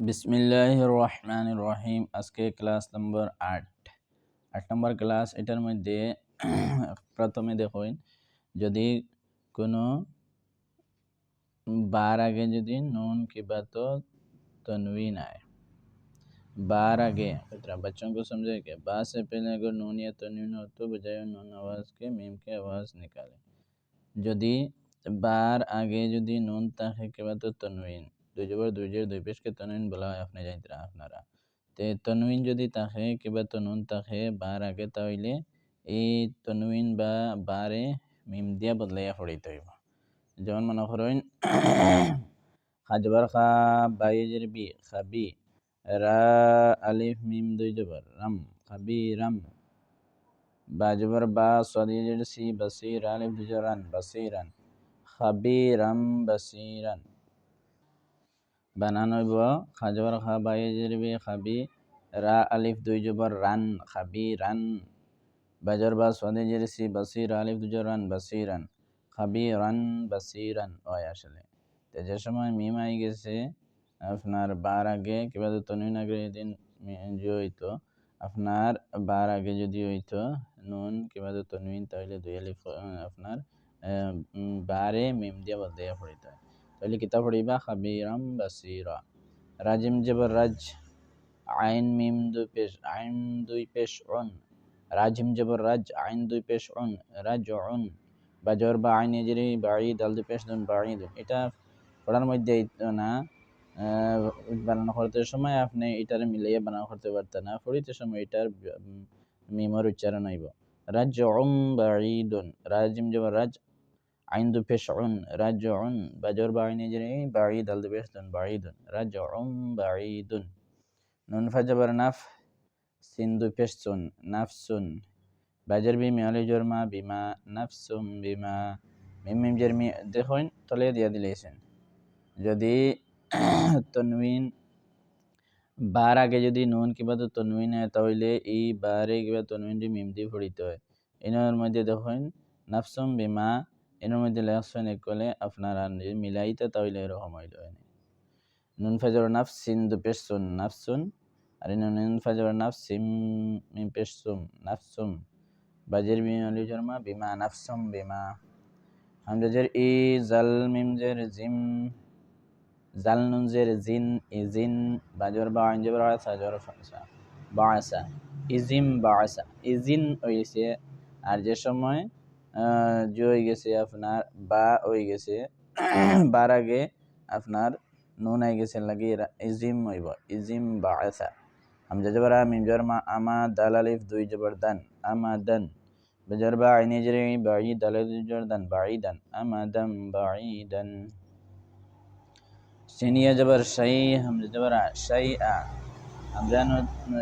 বিসমিল্লাহ রহমান রহিম আজকে ক্লাস নম্বর আট আট নম্বর ক্লাস এটার মধ্যে প্রথমে দেখুন যদি কোনো বার আগে যদি নুন কিবা তো तनवीन आए बार आगे बच्चों को समझे कि बा से पहले अगर नून या तनवीन हो तो बजाय नून आवाज़ के मीम के आवाज़ निकाले যদি বার আগে যদি নুন থাকে কিবা তো তনবিন দুই জবর দুই জের দুই পেশকে তনবিন বলা হয়। আপনি জানতেরা আপনারা। তে তনবিন যদি থাকে, কিবা তনুন থাকে বার আগে তাহলে এই তনবিন বা বারে মিম দিয়া বদলাইয়া পড়িতে হইব যেমন মনে করেন খাজবার খা বাইজের বি, খাবি রা আলিফ, মিম দুই জবর রাম খাবি রাম বাজবর বা সদিজের সি বসির আলিফ দুই জবর রান বসিরান খাবিরাম বসিরান বানানো হইব খাজবর খা বাইজের বি খাবি রা আলিফ দুই জবর রান খাবি রান বাজর বা সদিজের সি বসির আলিফ দুই জবর রান বসিরান খাবি রান বসিরান ওই আসলে তো যে সময় মিম আই গেছে। আপনার বার আগে, কিংবা তনুইন আগে দিন যে হইতো আপনার বার আগে যদি হইতো নুন, কিংবা তনুইন তাহলে দুই আলিফ আপনার বারে মিম দিয়ে বলতে পড়িতে তাহলে কিতা পড়িবা খাবিরাম বাসিরা। রাজিম জবর রাজ, আইন মিম দুই পেশ, আইন দুই পেশ অন। রাজিম জবর রাজ, আইন দুই পেশ অন। Raj on. বা জর বা আইন এজরি বাড়ি দাল দুই পেশ দুন বাড়ি এটা পড়ার মধ্যে না। বানানো করতে সময় আপনি এটার মিলিয়ে বানানো করতে পারতেন না। পড়িতে সময় এটার মিমর উচ্চারণ হইব। রাজ অম বাড়িদুন রাজিম জবর রাজ অন বাজর বা আইন এজরি বাড়ি দুন বাড়িদুন রাজ অম বাড়িদুন নুন ফাজবর নাফ সিন দু পেশ সুন নাফসুন বাজার বি মেয়ালি জরমা বিমা নাফসুম বিমা মিম মিম জেরমি দেখুন তলে দিয়া দিলেছেন যদি তনবিন বার আগে যদি নুন কিবা তো তনবিন হয় তাহলে এই বারে কিবা তনবিনটি মিম দিয়ে পড়িতে হয় এনার মধ্যে দেখুন নাফসুম বিমা এর মধ্যে লেখছেন একলে আপনার যদি মিলাইতে তাহলে এরকম হইল নুন ফাজর নাফ সিন দু পেশ সুন নাফসুন। আর নুন ফাজর নাফ সিম মিম পেশ সুম নাফসুম বাজের বিমালি জর্মা বিমা নাফসুম বিমা। হামজাজের ই, জাল মিম জের জিম। জাল নুন জের জিন ইজিন বাজর বা আইন জবর আসা জর ফাসা। বাসা ইজিম বাসা ইজিন হয়েছে আর যে সময় যে হয়ে গেছে আপনার বা হয়ে গেছে বার আগে আপনার নুন হয়ে গেছে লাগে ইজিম হইব ইজিম বাসা হামজা জবর মিম জর মা আমা দাল আলিফ দুই জবর দান আমা দান بجر باعي نجري بعيد جردا بعيدا أمدا بعيدا سينية جبر شيء هم جبر شيئا همزة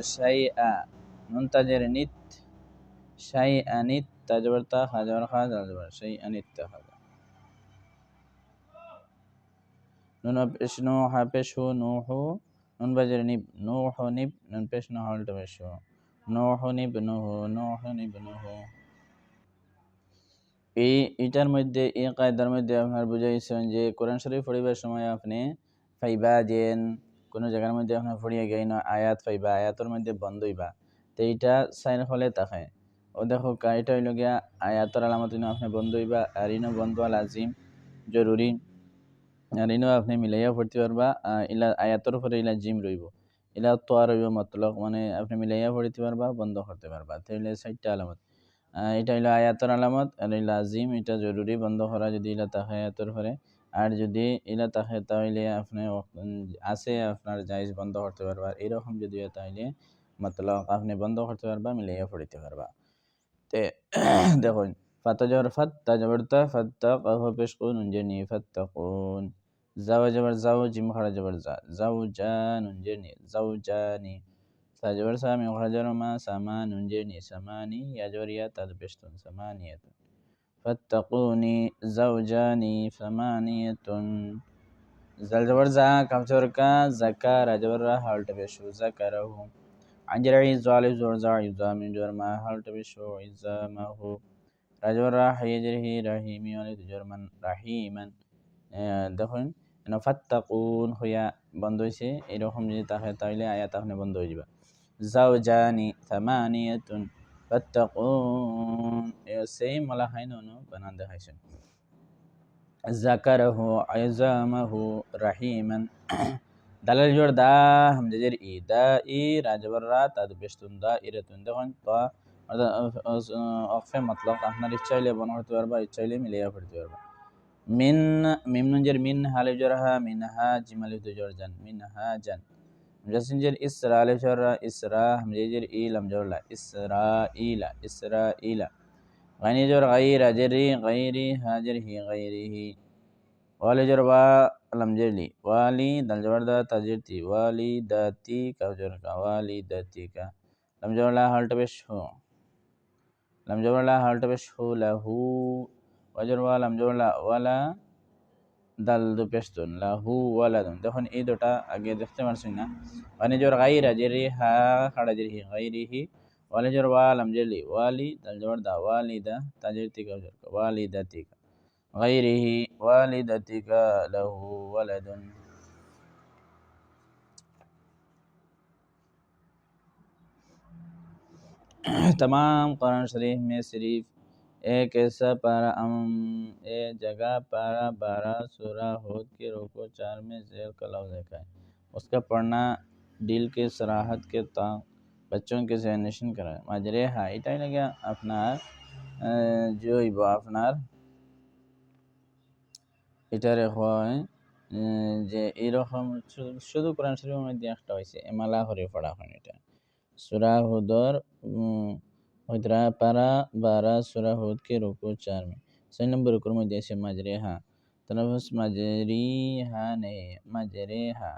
شيئا منتجر نت شيئا نت তাজবর তা খাজাবর খাজ আলজবর সেই আনিত্তা খাজা নুন পেশ নো হা পেশ হু নো হো, নুন বাজার নিব নো হো নিব, নুন পেশ নো হল পেশ হো নো হো নিব নো হো নো হো নিব নো হো। এই এটার মধ্যে, এই কায়দার মধ্যে আপনার বুঝাইছেন যে কোরআন শরীফ পড়িবার সময় আপনি ফাইবা যেন কোনো জায়গার মধ্যে আপনার পড়িয়া গেই না, আয়াত ফাইবা, আয়াতের মধ্যে বন্ধইবা। তো এইটা সাইন হলে থাকে ও দেখো এটা হইল গিয়া আয়াতর আলামত আপনি বন্ধ হইবা আর ইনো বন্ধ লাজিম জরুরি। আর ইনো আপনি মিলাইয়া পড়তে পারবা ইলা আয়াতর উপরে ইলা জিম রইব। ইলা তো আর রইব মতলক মানে আপনি মিলাইয়া পড়তে পারবা বন্ধ করতে পারবা। তাহলে সাইটটা আলামত। এটা হইল আয়াতর আলামত, আর এই লাজিম এটা জরুরি, বন্ধ করা যদি ইলা তাকে আয়াতর পরে আর যদি ইলা তাকে তাহলে আপনি আছে আপনার জায়জ বন্ধ করতে পারবা। এরকম যদি তাহলে মতলব আপনি বন্ধ করতে পারবা মিলিয়ে পড়িতে পারবা তে দেখুন ফাতাজর ফাত তাজবরতা ফাত্তা কহ পেশ করুন জেনি ফাত্তাকুন। যাওয়া যাবার যাও জিম খড়া যাবার যা যাও যা নুনজেনি যাও জানি সাজবার সামি খড়াজার মা সামা নুনজেনি সামানি ইয়াজরিয়া তাদ পেশতুন সামানিয়াত ফাত্তাকুনি যাও জানি সামানিয়াতুন। জলজবর যা কামচর কা, জাকা عنجرعي زالي زور زا يزا من جور ما هالت بشو عزامه رجبر حيجره رحيمي ولد جرمن رحيما دخل ফাত্তাকুন হইয়া বন্ধ হয়েছে এরকম যদি তাহে তাহলে আয়া তাহলে বন্ধ হয়ে যাবে জাওজানি থামানিয়াতুন ফাত্তাকুন সেম মালা হাই ননো বানান দেখাইছে জাকারহু আইজামাহু রাহিমান দালাল জোর দা হামজাজের ই দা ই রাজবর রা তাদ বেশতুন দা ইরাতুন দেখুন তো অফে মতলব আপনার ইচ্ছা হইলে বনা করতে পারবা ইচ্ছা হইলে মিলিয়া পড়তে পারবা মিন মিমনুঞ্জের মিন হালে জরহা মিনহা জিমালি জোর জান মিনহা জান জাসিনজের ইসরা আলে জররা ইসরা হামজাজের ইলাম জরলা ইসরা ইলা ইসরা ইলা غني جر غير جري غيري هاجره غيره والي جر وا لم جرلي والي دل جبر دا تجرتي والي داتي كوجر کا والي داتي کا لم جبر لا هالت بش هو لم جبر لا هالت بش هو له وجر وا لم جبر لا ولا দাল দু পেস্তুন লাহু ওয়ালাদুন দেখুন এই দুটা আগে দেখতে পারছি না মানে জোর গাইরা জেরি হা খাড়া জেরি গাইরিহি ওয়ালি জোর ওয়ালাম জেলি ওয়ালি দাল জোর দা ওয়ালিদা তাজের তিকা জোর ওয়ালিদাতিকা غيره والدتك له ولد. तमाम कुरान शरीफ में सिर्फ़ एक ऐसा पारा अम एक जगह पारा बारह सूरा होद के रोको चार में जेल का लफ्ज देखा है उसका पढ़ना दिल के सराहत के ताक बच्चों के जहनशन कराए माजरे हाई टाइम लगे अफनार जो इबो अफनार এটারে হয় যে এরকম শুধু কোরআন শরীফের মধ্যে একটা হয়েছে এমালা হরে পড়া হয় এটা। সুরা হুদর হুদরা পারা বারা, সুরা হুদকে রুকু চার মে ছয় নম্বর রুকুর মধ্যে আছে মাজরে হা তরফ মাজরি হা নে মাজরে হা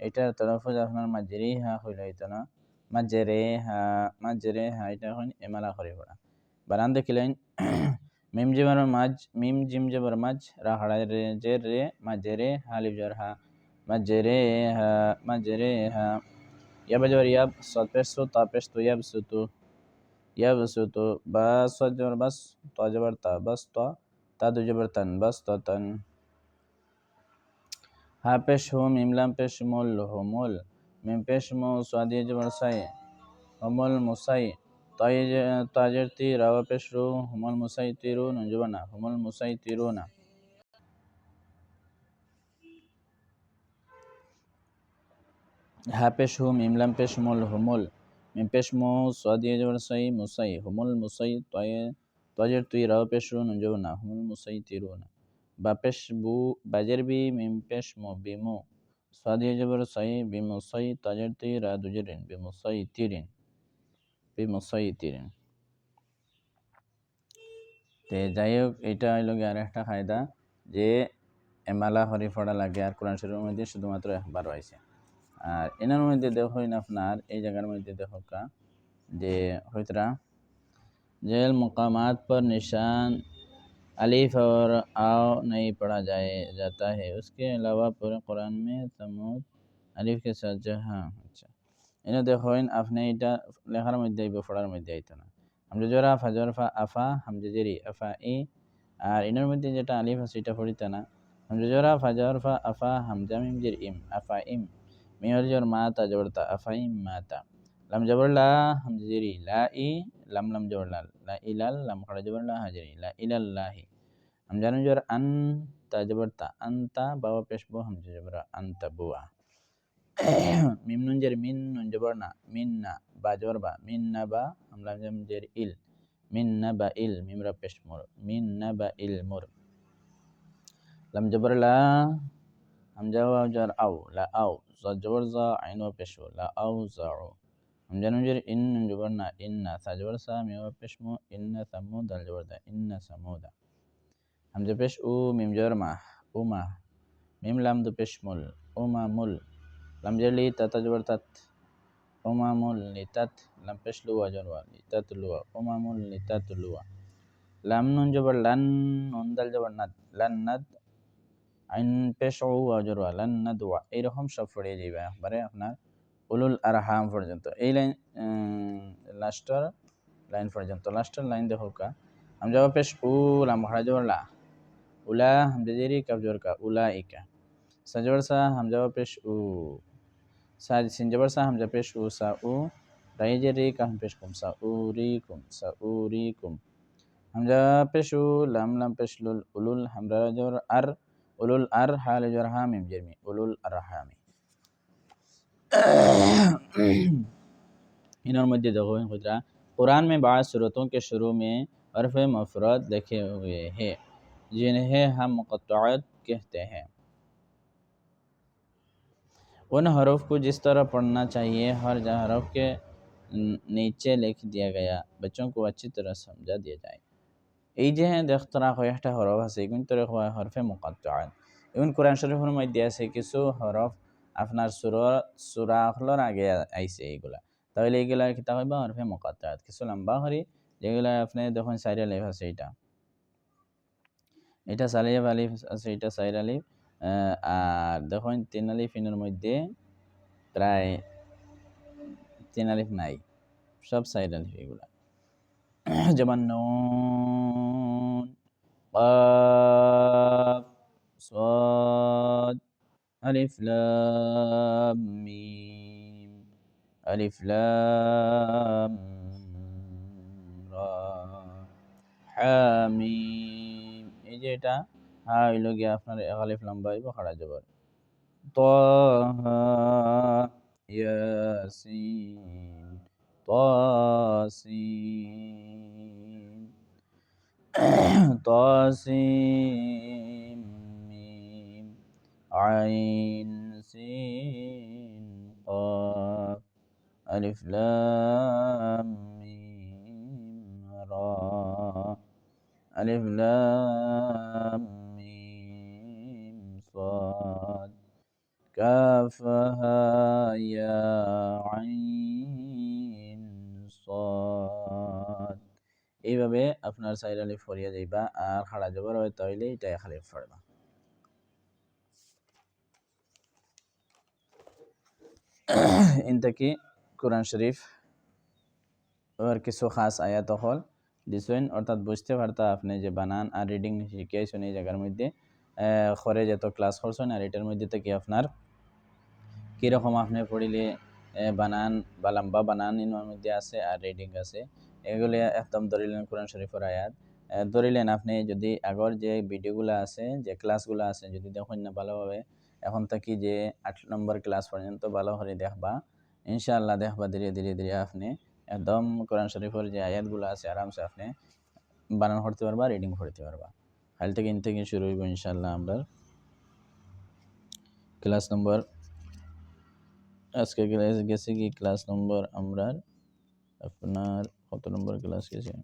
এটার তরফুজ আপনার মাজরি হা হইল হইতো না। মাজরে হা মাজরে হা এটা এখন এমালা হরে পড়া। বারান্দা কিলাইন ಮಿಂಜಿಮರ ಮಜ್ ಮಿಮ್ ಜಿಮ್ ಜಬರ್ ಮಜ್ ರಹಳ ರೇ ಜೆರ್ ರೇ ಮಜರೆ ಹಾಲಿಫ್ ಜರ್ ಹ ಮಜರೆ ಹ ಮಜರೆ ಹ ಯಬ ಜಬರ್ ಯಬ್ ಸಲ್ಪೆಸ್ತು ತಾಪೆಸ್ತು ಯಬ್ ಸುತು यब सुतो बस जबर बस तो जबर ता बस तो ता दु जबर तन, बस तो तन। हा पेश हो मिमलम पेश मोल, हो मोल। मिम पेश मो स्वादी जबर सई, हो मोल मुसई পেশ মো সাদিয়ে জবর সাই হোমল মুসাই তাজের তি রাওয়া পেশ রু হোমল মুসাই তিরু নজবানা হোমল মুসাই তিরু না হা পেশ হু মিমলাম পেশ মোল হোমল মিম পেশ মো সাদিয়ে জবর সাই মুসাই হোমল মুসাই তয়ে তজের তুই রাও পেশ রু নজবানা হোমল মুসাই তিরু না বা পেশ বু বাজের বি মিম পেশ মো বিমু সাদিয়ে জবর সাই বিমুসাই তাজের তুই রা দুজরিন বিমুসাই তিরিন বিমুসাইতিরিন তে যাই হোক এটা হইল আর একটা ফায়দা যে এমালা হরি ফড়া লাগে আর কোরআন শরীফের মধ্যে শুধুমাত্র একবার হয়েছে আর এনার মধ্যে দেখুন আপনার এই জায়গার মধ্যে দেখো কা যে হইতরা जेल मकामात पर निशान अलीफ और आओ नहीं पढ़ा जाए जाता है उसके अलावा पूरे कुरान में तमूद अलीफ के साथ जो हाँ अच्छा এনে দেখেন আপনি এটা লেখার মধ্যে আইব, পড়ার মধ্যে আইতো না। হামজা জোরা ফা জরফা আফা হামজা জেরি, আফা, ই, আর এনার মধ্যে যেটা আলিফ আছে, এটা পড়িতে না। হামজা জোরা ফা জরফা আফা হামজা মিম, জের, ইম, আফা, ইম মিহর জোর মাতা জবরতা আফা, ইম মাতা লাম, জবর, লা, হামজা জেরি, লা, ই, লাম লাম, জবর লা ইলাল লাম, খড়া, জবর, লা হাজরি লা ইলাল্লাহি হামজা নুন জবর আন, তা জবরতা আন্তা বাবা পেশবো হামজা জবর আন্তা বুয়া। মিম নুন জের মিন নুন জবর না মিন না বা জবর বা মিন না বা হামলা জম জের ইল মিন না বা ইল মিমরা পেশ মোর মিন না বা ইল মোর লাম জবর লা হামজা ওয়া জর আও লা আও জ জবর জা আইন ওয়া পেশ লা আও জাউ হামজা নুন জের ইন নুন জবর না ইন না সা জবর সা মি ওয়া পেশ মো ইন না সামুদ আল জবর দা ইন না সামুদা হামজা পেশ উ মিম জবর মা উমা মিম লাম দু পেশ মুল উমা মুল lam jali tata jabar tat umamul litat lam pesh luwa jarwa litat luwa umamul litat luwa lam nun jabar lan nun dal jabar nad lan nad আইন পেশ ওয়াজরওয়া লান নাদওয়া এইরকম সব পড়িয়ে যাবে একবারে আপনার উলুল আরহাম পর্যন্ত এই লাইন লাস্টার লাইন পর্যন্ত লাস্টার লাইন দেখো কা हम जब पेश उला महरा जोर ला उला हम जजेरी कब जोर का उला इका সাজবর সা হামজা পেশ साजिसिन जबर सा हमजा पेश ऊ सा ऊ राई जे री का हम पेश कुम सा ऊ री कुम सा ऊ री कुम। हमजा पेश ऊ लम लम पेश लुल उलुल हमरा ज़ोर अर, उलुल अर हाल ज़ोर हामिम जरमी मध्य देखो खुदरा कुरान में बाद सूरतों के शुरू में हरफ मफरत लिखे हुए हैं, जिन्हें हम मुक़त कहते हैं। उन हरूफ को जिस तरह पढ़ना चाहिए हर हरफ के नीचे लिख दिया गया बच्चों को अच्छी तरह समझा दिया जाए এই যে দেখতরা কয়েকটা হরফ আছে এগুলো তোর হরফে মুকাত্তাআত এবং কোরআন শরীফের মধ্যে আছে কিছু হরফ আপনার সুর সুরাখলর আগে আইছে এইগুলা তাহলে এইগুলা কিতা হইবা হরফে মুকাত্তাআত কিছু লম্বা হরি যেগুলা আপনি দেখুন সাইড আলিফ আছে এটা এটা সালিফ আলিফ আছে এটা সাইড আলিফ আর দেখুন তিন আলিফ ইনের মধ্যে প্রায় তিন আলিফ নাই সব সাইড আলিফ এগুলা যেমন নুন قاف صاد ألف لام ميم ألف لام را حاميم এই যে এটা হা হইল গিয়ে আপনার আলিফ লম্বা হইব খাড়া যাবার ত ইয়াসিন طاسين طاسيم ميم عين سين قاف ألف لام ميم را ألف لام ميم صاد كافها يا عين صاد এইভাবে আপনার সাইড আলিফ ফরিয়া যাইবা আর খাড়া যাবার হয় তাইলে এটা এক আলিফ পড়বা ইনতাকি কোরআন শরীফ ওর কিছু খাস আয়াত হল দিছেন অর্থাৎ বুঝতে পারতা আপনি যে বানান আর রিডিং শিখিয়েছেন এই জায়গার মধ্যে খরে যত ক্লাস করছেন আর এটার মধ্যে থেকে আপনার কীরকম আপনি পড়িলে বানান, বা লম্বা বানান ইনোর মধ্যে আছে, আর রিডিং আছে, এগুলি একদম ধরিলেন কোরআন শরীফের আয়াত। ধরিলেন আপনি যদি আগর যে ভিডিওগুলো আছে, যে ক্লাসগুলো আছে, যদি দেখুন না ভালোভাবে, এখন থাকি যে আট নম্বর ক্লাস পর্যন্ত ভালো করে দেখবা, ইনশাআল্লাহ দেখবা ধীরে ধীরে ধীরে আপনি একদম কোরআন শরীফের যে আয়াতগুলো আছে, আরামসে আপনি বানান করতে পারবা রিডিং করতে পারবা। কাল থেকে থেকে শুরু হইব ইনশাল্লাহ আমরা। ক্লাস নম্বর, আজকে ক্লাস গেছে কি? ক্লাস নম্বর আমরা আপনার কত নম্বর ক্লাস গেছে?